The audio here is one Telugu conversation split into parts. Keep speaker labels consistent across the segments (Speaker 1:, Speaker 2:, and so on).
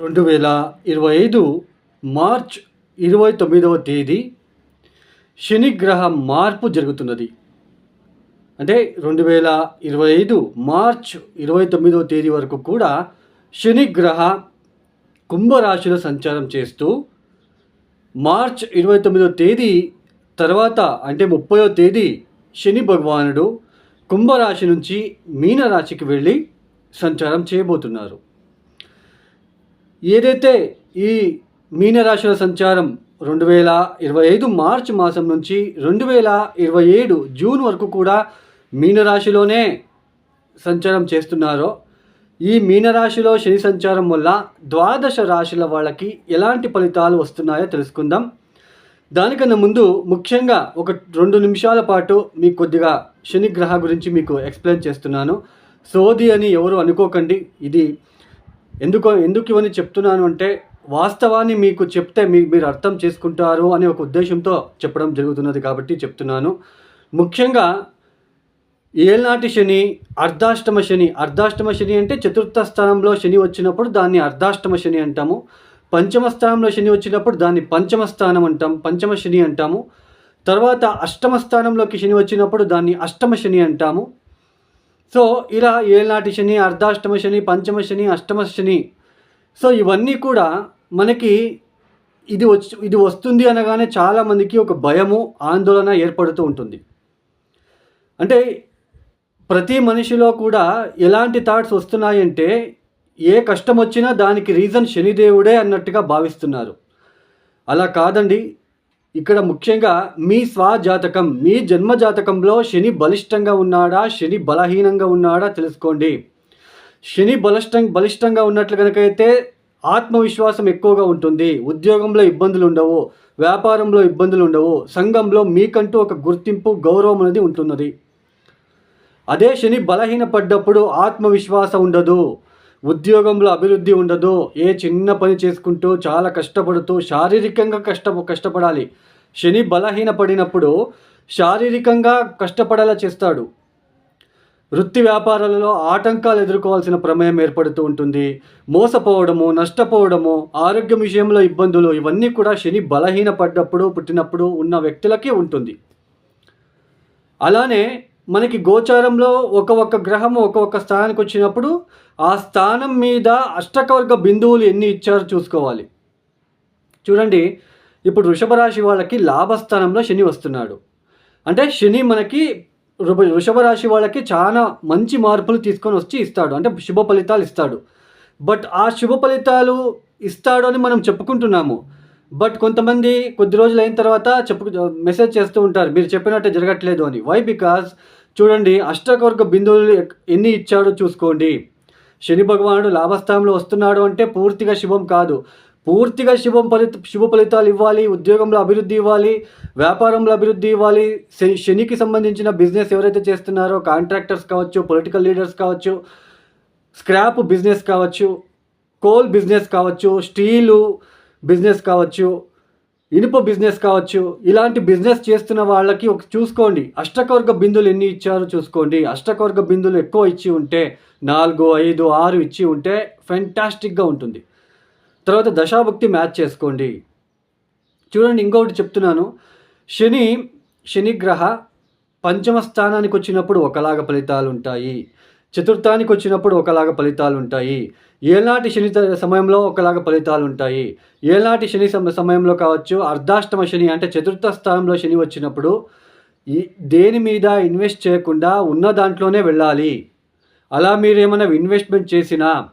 Speaker 1: రెండు వేల ఇరవై ఐదు మార్చ్ ఇరవై తొమ్మిదవ తేదీ శనిగ్రహ మార్పు జరుగుతున్నది. అంటే రెండు వేల ఇరవై ఐదు మార్చ్ ఇరవై తొమ్మిదవ తేదీ వరకు కూడా శనిగ్రహ కుంభరాశిలో సంచారం చేస్తూ మార్చ్ ఇరవై తొమ్మిదవ తేదీ తర్వాత అంటే ముప్పయో తేదీ శని భగవానుడు కుంభరాశి నుంచి మీనరాశికి వెళ్ళి సంచారం చేయబోతున్నారు. ఏదైతే ఈ మీనరాశుల సంచారం రెండు వేల ఇరవై ఐదు మార్చ్ మాసం నుంచి రెండు వేల ఇరవై ఏడు జూన్ వరకు కూడా మీనరాశిలోనే సంచారం చేస్తున్నారో ఈ మీనరాశిలో శని సంచారం వల్ల ద్వాదశ రాశుల వాళ్ళకి ఎలాంటి ఫలితాలు వస్తున్నాయో తెలుసుకుందాం. దానికన్నా ముందు ముఖ్యంగా ఒక రెండు నిమిషాల పాటు మీకు కొద్దిగా శని గ్రహ గురించి మీకు ఎక్స్ప్లెయిన్ చేస్తున్నాను. సోది అని ఎవరు అనుకోకండి. ఇది ఎందుకో ఎందుకు ఇవన్నీ చెప్తున్నాను అంటే వాస్తవాన్ని మీకు చెప్తే మీ మీరు అర్థం చేసుకుంటారు అనే ఒక ఉద్దేశంతో చెప్పడం జరుగుతున్నది కాబట్టి చెప్తున్నాను. ముఖ్యంగా ఏళ్ళనాటి శని అర్ధాష్టమ శని అర్ధాష్టమ శని అంటే చతుర్థ స్థానంలో శని వచ్చినప్పుడు దాన్ని అర్ధాష్టమ శని అంటాము. పంచమ స్థానంలో శని వచ్చినప్పుడు దాన్ని పంచమ స్థానం అంటాం పంచమ శని అంటాము. తర్వాత అష్టమ స్థానంలోకి శని వచ్చినప్పుడు దాన్ని అష్టమ శని అంటాము. సో ఇలా ఏళ్ళనాటి శని అర్ధాష్టమ శని పంచమ శని అష్టమ శని. సో ఇవన్నీ కూడా మనకి ఇది వచ్చి ఇది వస్తుంది అనగానే చాలామందికి ఒక భయము ఆందోళన ఏర్పడుతూ ఉంటుంది. అంటే ప్రతి మనిషిలో కూడా ఎలాంటి థాట్స్ వస్తున్నాయంటే ఏ కష్టం వచ్చినా దానికి రీజన్ శనిదేవుడే అన్నట్టుగా భావిస్తున్నారు. అలా కాదండి. ఇక్కడ ముఖ్యంగా మీ స్వజాతకం మీ జన్మ జాతకంలో శని బలిష్టంగా ఉన్నాడా శని బలహీనంగా ఉన్నాడా తెలుసుకోండి. శని బలిష్టం బలిష్టంగా ఉన్నట్లు కనుకైతే ఆత్మవిశ్వాసం ఎక్కువగా ఉంటుంది. ఉద్యోగంలో ఇబ్బందులు ఉండవు వ్యాపారంలో ఇబ్బందులు ఉండవు సంఘంలో మీకంటూ ఒక గుర్తింపు గౌరవం అనేది ఉంటున్నది. అదే శని బలహీనపడ్డప్పుడు ఆత్మవిశ్వాసం ఉండదు. ఉద్యోగంలో అభివృద్ధి ఉండదు ఏ చిన్న పని చేసుకుంటూ చాలా కష్టపడుతూ శారీరకంగా కష్ట కష్టపడాలి. శని బలహీనపడినప్పుడు శారీరకంగా కష్టపడేలా చేస్తాడు. వృత్తి వ్యాపారాలలో ఆటంకాలు ఎదుర్కోవాల్సిన ప్రమేయం ఏర్పడుతూ ఉంటుంది. మోసపోవడము నష్టపోవడము ఆరోగ్యం విషయంలో ఇబ్బందులు ఇవన్నీ కూడా శని బలహీనపడ్డప్పుడు పుట్టినప్పుడు ఉన్న వ్యక్తులకే ఉంటుంది. అలానే మనకి గోచారంలో ఒక ఒక్క గ్రహం ఒక స్థానానికి వచ్చినప్పుడు ఆ స్థానం మీద అష్టకవర్గ బిందువులు ఎన్ని ఇచ్చారో చూసుకోవాలి. చూడండి ఇప్పుడు వృషభ రాశి వాళ్ళకి లాభస్థానంలో శని వస్తున్నాడు. అంటే శని మనకి వృషభ రాశి వాళ్ళకి చాలా మంచి మార్పులు తీసుకొని వచ్చి ఇస్తాడు. అంటే శుభ ఫలితాలు ఇస్తాడు. బట్ ఆ శుభ ఫలితాలు ఇస్తాడు అని మనం చెప్పుకుంటున్నాము. బట్ కొంతమంది కొద్ది రోజులు అయిన తర్వాత చెప్పు మెసేజ్ చేస్తూ ఉంటారు మీరు చెప్పినట్టే జరగట్లేదు అని. వై బికాస్ చూడండి అష్టకవర్గ బిందువులు ఎన్ని ఇచ్చాడో చూసుకోండి. శని భగవానుడు లాభస్థానంలో వస్తున్నాడు అంటే పూర్తిగా శుభం కాదు. పూర్తిగా శుభం ఫలిత శుభ ఫలితాలు ఇవ్వాలి ఉద్యోగంలో అభివృద్ధి ఇవ్వాలి వ్యాపారంలో అభివృద్ధి ఇవ్వాలి. శనికి సంబంధించిన బిజినెస్ ఎవరైతే చేస్తున్నారో కాంట్రాక్టర్స్ కావచ్చు పొలిటికల్ లీడర్స్ కావచ్చు స్క్రాప్ బిజినెస్ కావచ్చు కోల్ బిజినెస్ కావచ్చు స్టీలు బిజినెస్ కావచ్చు ఇనుప బిజినెస్ కావచ్చు ఇలాంటి బిజినెస్ చేస్తున్న వాళ్ళకి ఒక చూసుకోండి. అష్టకవర్గ బిందులు ఎన్ని ఇచ్చారో చూసుకోండి. అష్టకవర్గ బిందులు ఎక్కువ ఇచ్చి ఉంటే నాలుగు ఐదు ఆరు ఇచ్చి ఉంటే ఫెంటాస్టిక్గా ఉంటుంది. తర్వాత దశాభక్తి మ్యాచ్ చేసుకోండి. చూడండి ఇంకొకటి చెప్తున్నాను. శని శనిగ్రహ పంచమ స్థానానికి వచ్చినప్పుడు ఒకలాగా ఫలితాలు ఉంటాయి. చతుర్థానికి వచ్చినప్పుడు ఒకలాగా ఫలితాలు ఉంటాయి ఏనాటి శని సమయంలో ఒకలాగా ఫలితాలు ఉంటాయి ఏనాటి శని సమ- సమయంలో కావచ్చు అర్ధాష్టమ శని అంటే చతుర్థ స్థానంలో శని వచ్చినప్పుడు ఈ దేని మీద ఇన్వెస్ట్ చేయకుండా ఉన్న దాంట్లోనే వెళ్ళాలి. అలా మీరేమైనా ఇన్వెస్ట్మెంట్ చేసినా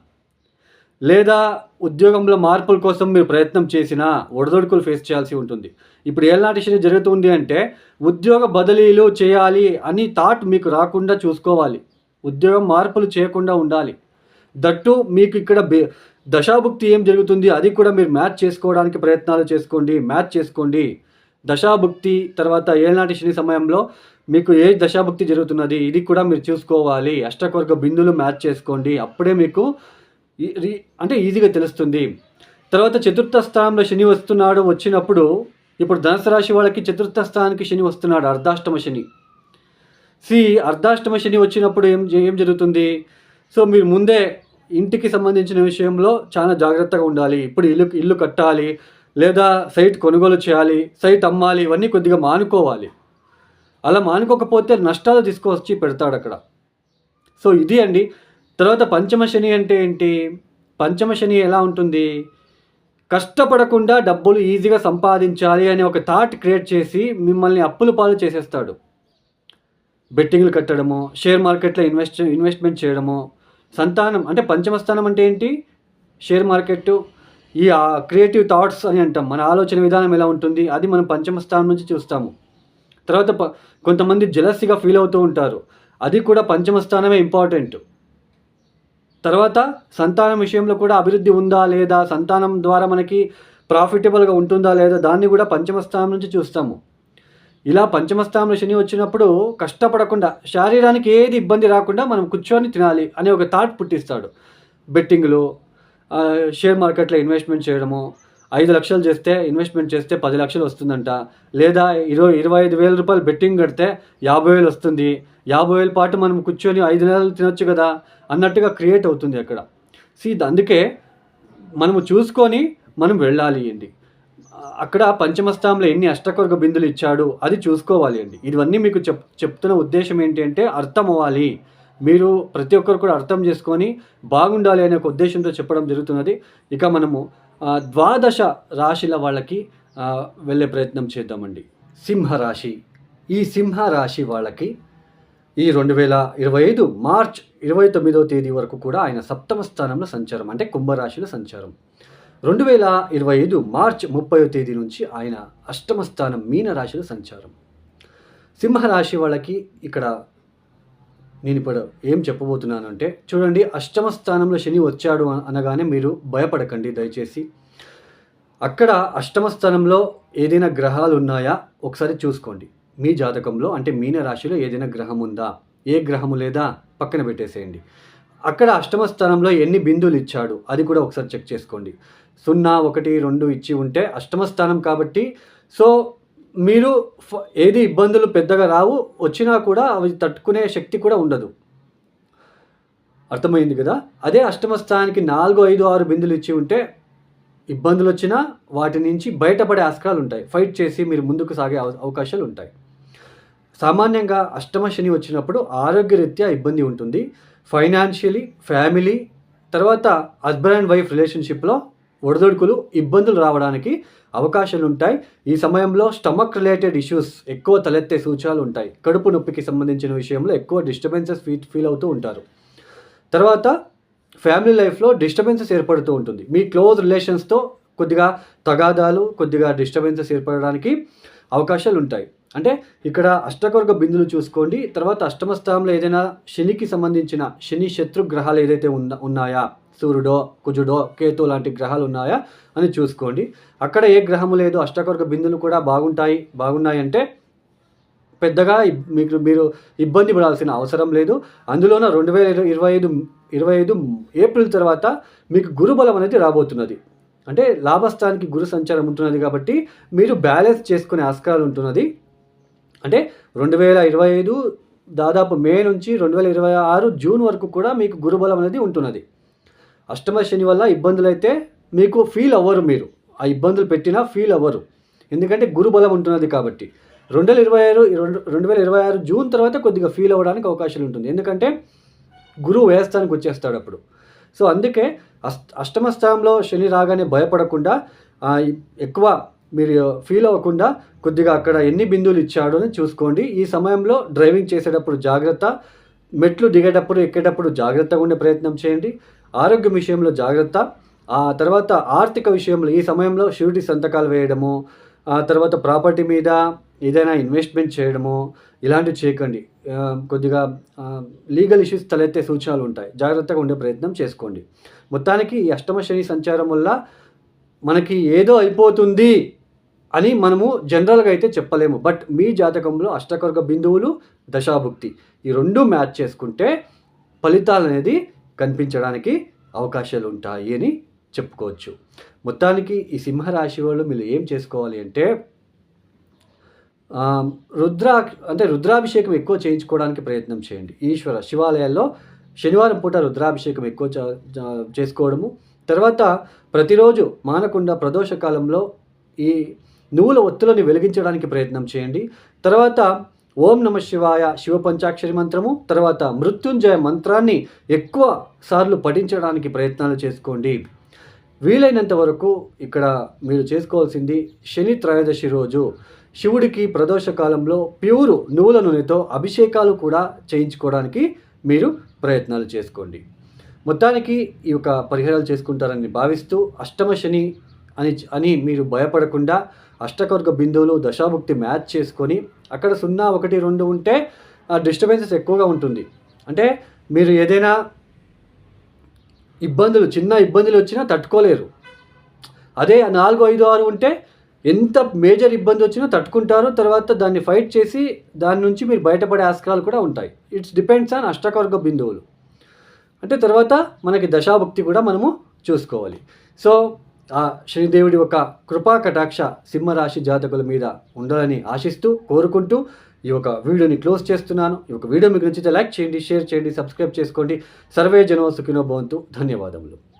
Speaker 1: లేదా ఉద్యోగంలో మార్పుల కోసం మీరు ప్రయత్నం చేసినా ఒడదొడుకులు ఫేస్ చేయాల్సి ఉంటుంది. ఇప్పుడు ఏళ్ళనాటి శని జరుగుతుంది అంటే ఉద్యోగ బదిలీలు చేయాలి అని థాట్ మీకు రాకుండా చూసుకోవాలి. ఉద్యోగం మార్పులు చేయకుండా ఉండాలి. దట్టు మీకు ఇక్కడ బే దశాభుక్తి ఏం జరుగుతుంది? అది కూడా మీరు మ్యాచ్ చేసుకోవడానికి ప్రయత్నాలు చేసుకోండి మ్యాచ్ చేసుకోండి. దశాభుక్తి తర్వాత ఏనాటి శని సమయంలో మీకు ఏ దశాభుక్తి జరుగుతున్నది? ఇది కూడా మీరు చూసుకోవాలి. అష్టకవర్గ బిందులు మ్యాచ్ చేసుకోండి. అప్పుడే మీకు ఈ- అంటే ఈజీగా తెలుస్తుంది. తర్వాత చతుర్థ స్థానంలో శని వస్తున్నాడు వచ్చినప్పుడు ఇప్పుడు ధనుసు రాశి వాళ్ళకి చతుర్థ స్థానానికి శని వస్తున్నాడు అర్ధాష్టమ శని. సి అర్ధాష్టమ శని వచ్చినప్పుడు ఏం ఏం జరుగుతుంది? సో మీరు ముందే ఇంటికి సంబంధించిన విషయంలో చాలా జాగ్రత్తగా ఉండాలి. ఇప్పుడు ఇల్లు ఇల్లు కట్టాలి లేదా సైట్ కొనుగోలు చేయాలి సైట్ అమ్మాలి ఇవన్నీ కొద్దిగా మానుకోవాలి. అలా మానుకోకపోతే నష్టాలు తీసుకొచ్చి పెడతాడు అక్కడ సో ఇది అండి. తర్వాత పంచమ శని అంటే ఏంటి? పంచమ శని ఎలా ఉంటుంది? కష్టపడకుండా డబ్బులు ఈజీగా సంపాదించాలి అనే ఒక థాట్ క్రియేట్ చేసి మిమ్మల్ని అప్పుల పాలు చేసేస్తాడు. బెట్టింగ్లు కట్టడము షేర్ మార్కెట్లో ఇన్వెస్ట్ ఇన్వెస్ట్మెంట్ చేయడము సంతానం అంటే పంచమస్థానం అంటే ఏంటి? షేర్ మార్కెట్ ఈ క్రియేటివ్ థాట్స్ అని అంటాం. మన ఆలోచన విధానం ఎలా ఉంటుంది? అది మనం పంచమస్థానం నుంచి చూస్తాము. తర్వాత ప కొంతమంది జలస్సీగా ఫీల్ అవుతూ ఉంటారు. అది కూడా పంచమస్థానమే ఇంపార్టెంట్ తర్వాత సంతానం విషయంలో కూడా అభివృద్ధి ఉందా లేదా? సంతానం ద్వారా మనకి ప్రాఫిటబుల్గా ఉంటుందా లేదా? దాన్ని కూడా పంచమస్థానం నుంచి చూస్తాము. ఇలా పంచమ శని వచ్చినప్పుడు కష్టపడకుండా శరీరానికి ఏది ఇబ్బంది రాకుండా మనం కూర్చొని తినాలి అనే ఒక థాట్ పుట్టిస్తాడు. బెట్టింగ్లు షేర్ మార్కెట్లో ఇన్వెస్ట్మెంట్ చేయడము ఐదు లక్షలు చేస్తే ఇన్వెస్ట్మెంట్ చేస్తే పది లక్షలు వస్తుందంట. లేదా ఇరవై ఇరవై ఐదు వేల రూపాయలు బెట్టింగ్ కడితే యాభై వేలు వస్తుంది. యాభై వేల పాటు మనం కూర్చొని ఐదు నెలలు తినొచ్చు కదా అన్నట్టుగా క్రియేట్ అవుతుంది అక్కడ. సీ అందుకే మనము చూసుకొని మనం వెళ్ళాలి అండి అక్కడ పంచమస్థానంలో ఎన్ని అష్టకొరగ బిందులు ఇచ్చాడు అది చూసుకోవాలి అండి. ఇవన్నీ మీకు చెప్ చెప్తున్న ఉద్దేశం ఏంటి అంటే అర్థం అవ్వాలి మీరు ప్రతి ఒక్కరు కూడా అర్థం చేసుకొని బాగుండాలి అనే ఒక ఉద్దేశంతో చెప్పడం జరుగుతున్నది. ఇక మనము ద్వాదశ రాశిల వాళ్ళకి వెళ్ళే ప్రయత్నం చేద్దామండి. సింహరాశి. ఈ సింహ రాశి వాళ్ళకి ఈ రెండు వేల ఇరవై ఐదు మార్చ్ ఇరవై తొమ్మిదవ తేదీ వరకు కూడా ఆయన సప్తమ స్థానంలో సంచారం అంటే కుంభరాశిలో సంచారం. రెండు వేల ఇరవై ఐదు మార్చ్ ముప్పై తేదీ నుంచి ఆయన అష్టమ స్థానం మీన సంచారం. సింహరాశి వాళ్ళకి ఇక్కడ నేను ఇప్పుడు ఏం చెప్పబోతున్నాను అంటే చూడండి అష్టమ స్థానంలో శని వచ్చాడు అనగానే మీరు భయపడకండి దయచేసి. అక్కడ అష్టమ స్థానంలో ఏదైనా గ్రహాలు ఉన్నాయా? ఒకసారి చూసుకోండి. మీ జాతకంలో అంటే మీన రాశిలో ఏదైనా గ్రహం ఉందా? ఏ గ్రహము లేదా? పక్కన పెట్టేసేయండి. అక్కడ అష్టమ స్థానంలో ఎన్ని బిందువులు ఇచ్చాడు? అది కూడా ఒకసారి చెక్ చేసుకోండి. సున్నా ఒకటి రెండు ఇచ్చి ఉంటే అష్టమ స్థానం కాబట్టి సో మీరు ఏది ఇబ్బందులు పెద్దగా రావు వచ్చినా కూడా అవి తట్టుకునే శక్తి కూడా ఉండదు. అర్థమైంది కదా? అదే అష్టమ స్థానానికి నాలుగు ఐదు ఆరు బిందులు ఇచ్చి ఉంటే ఇబ్బందులు వచ్చినా వాటి నుంచి బయటపడే ఆస్కారాలు ఉంటాయి. ఫైట్ చేసి మీరు ముందుకు సాగే అవ- అవకాశాలు ఉంటాయి. సామాన్యంగా అష్టమ శని వచ్చినప్పుడు ఆరోగ్యరీత్యా ఇబ్బంది ఉంటుంది. ఫైనాన్షియలీ ఫ్యామిలీ తర్వాత హస్బెండ్ అండ్ వైఫ్ రిలేషన్షిప్లో ఒడిదొడుకులు ఇబ్బందులు రావడానికి అవకాశాలు ఉంటాయి ఈ సమయంలో స్టమక్ రిలేటెడ్ ఇష్యూస్ ఎక్కువ తలెత్తే సూచనలు ఉంటాయి. కడుపు నొప్పికి సంబంధించిన విషయంలో ఎక్కువ డిస్టర్బెన్సెస్ ఫీ ఫీల్ అవుతూ ఉంటారు. తర్వాత ఫ్యామిలీ లైఫ్లో డిస్టర్బెన్సెస్ ఏర్పడుతూ ఉంటుంది. మీ క్లోజ్ రిలేషన్స్తో కొద్దిగా తగాదాలు కొద్దిగా డిస్టర్బెన్సెస్ ఏర్పడడానికి అవకాశాలు ఉంటాయి అంటే ఇక్కడ అష్టకవర్గ బిందులు చూసుకోండి. తర్వాత అష్టమ స్థానంలో ఏదైనా శనికి సంబంధించిన శని శత్రు గ్రహాలు ఏదైతే ఉన్న ఉన్నాయా? సూర్యుడో కుజుడో కేతు లాంటి గ్రహాలు ఉన్నాయా? అని చూసుకోండి. అక్కడ ఏ గ్రహము లేదు అష్టకవర్గ బిందులు కూడా బాగుంటాయి. బాగున్నాయంటే పెద్దగా మీకు మీరు ఇబ్బంది పడాల్సిన అవసరం లేదు. అందులోన రెండు వేల ఇరవై ఐదు ఇరవై ఐదు ఏప్రిల్ తర్వాత మీకు గురుబలం అనేది రాబోతున్నది. అంటే లాభస్థానికి గురు సంచారం ఉంటున్నది కాబట్టి మీరు బ్యాలెన్స్ చేసుకునే ఆస్కారాలు ఉంటున్నది. అంటే రెండు వేల ఇరవై ఐదు దాదాపు మే నుంచి రెండు వేల ఇరవై ఆరు జూన్ వరకు కూడా మీకు గురుబలం అనేది ఉంటున్నది. అష్టమ శని వల్ల ఇబ్బందులు అయితే మీకు ఫీల్ అవ్వరు మీరు. ఆ ఇబ్బందులు పెట్టినా ఫీల్ అవ్వరు. ఎందుకంటే గురుబలం ఉంటున్నది కాబట్టి. రెండు వేల ఇరవై ఆరు రెండు రెండు వేల ఇరవై ఆరు జూన్ తర్వాత కొద్దిగా ఫీల్ అవ్వడానికి అవకాశాలు ఉంటుంది. ఎందుకంటే గురువు వేస్తానికి వచ్చేస్తాడు అప్పుడు. సో అందుకే అష్ట అష్టమ స్థానంలో శని రాగానే భయపడకుండా ఎక్కువ మీరు ఫీల్ అవ్వకుండా కొద్దిగా అక్కడ ఎన్ని బిందువులు ఇచ్చాడు అని చూసుకోండి. ఈ సమయంలో డ్రైవింగ్ చేసేటప్పుడు జాగ్రత్త మెట్లు దిగేటప్పుడు ఎక్కేటప్పుడు జాగ్రత్తగా ఉండే ప్రయత్నం చేయండి. ఆరోగ్యం విషయంలో జాగ్రత్త. ఆ తర్వాత ఆర్థిక విషయంలో ఈ సమయంలో షూరిటీ సంతకాలు వేయడము ఆ తర్వాత ప్రాపర్టీ మీద ఏదైనా ఇన్వెస్ట్మెంట్ చేయడము ఇలాంటివి చేయకండి. కొద్దిగా లీగల్ ఇష్యూస్ తలెత్తే సూచనలు ఉంటాయి. జాగ్రత్తగా ఉండే ప్రయత్నం చేసుకోండి. మొత్తానికి ఈ అష్టమ శని సంచారం వల్ల మనకి ఏదో అయిపోతుంది అని మనము జనరల్గా అయితే చెప్పలేము. బట్ మీ జాతకంలో అష్టకర్గ బిందువులు దశాభుక్తి ఈ రెండు మ్యాచ్ చేసుకుంటే ఫలితాలు అనేది కనిపించడానికి అవకాశాలు ఉంటాయి అని చెప్పుకోవచ్చు. మొత్తానికి ఈ సింహరాశి వాళ్ళు మీరు ఏం చేసుకోవాలి అంటే రుద్రా అంటే రుద్రాభిషేకం ఎక్కువ చేయించుకోవడానికి ప్రయత్నం చేయండి. ఈశ్వర శివాలయాల్లో శనివారం పూట రుద్రాభిషేకం ఎక్కువ చేసుకోవడము తర్వాత ప్రతిరోజు మానకుండా ప్రదోష కాలంలో ఈ నువ్వుల ఒత్తులని వెలిగించడానికి ప్రయత్నం చేయండి. తర్వాత ఓం నమ శివాయ శివ పంచాక్షరి మంత్రము తర్వాత మృత్యుంజయ మంత్రాన్ని ఎక్కువ సార్లు పఠించడానికి ప్రయత్నాలు చేసుకోండి. వీలైనంత వరకు ఇక్కడ మీరు చేసుకోవాల్సింది శని త్రయోదశి రోజు. శివుడికి ప్రదోష కాలంలో ప్యూరు నువ్వుల నూనెతో అభిషేకాలు కూడా చేయించుకోవడానికి మీరు ప్రయత్నాలు చేసుకోండి. మొత్తానికి ఈ యొక్క పరిహారాలు చేసుకుంటారని భావిస్తూ అష్టమ శని అని అని మీరు భయపడకుండా అష్టకవర్గ బిందువులు దశాభుక్తి మ్యాచ్ చేసుకొని అక్కడ సున్నా ఒకటి రెండు ఉంటే డిస్టర్బెన్సెస్ ఎక్కువగా ఉంటుంది. అంటే మీరు ఏదైనా ఇబ్బందులు చిన్న ఇబ్బందులు వచ్చినా తట్టుకోలేరు. అదే నాలుగు ఐదు ఆరు ఉంటే ఎంత మేజర్ ఇబ్బంది వచ్చినా తట్టుకుంటారు. తర్వాత దాన్ని ఫైట్ చేసి దాని నుంచి మీరు బయటపడే ఆస్కారాలు కూడా ఉంటాయి. ఇట్స్ డిపెండ్స్ ఆన్ అష్టకవర్గ బిందువులు. అంటే తర్వాత మనకి దశాభక్తి కూడా మనము చూసుకోవాలి. సో ఆ శనిదేవుడి ఒక కృపా కటాక్ష సింహరాశి జాతకుల మీద ఉండాలని ఆశిస్తూ కోరుకుంటూ ఈ యొక్క వీడియోని క్లోజ్ చేస్తున్నాను. ఈ యొక్క వీడియో మీకు నచ్చితే లైక్ చేయండి షేర్ చేయండి సబ్స్క్రైబ్ చేసుకోండి. సర్వే జనో సుఖినో భవంతు. ధన్యవాదములు.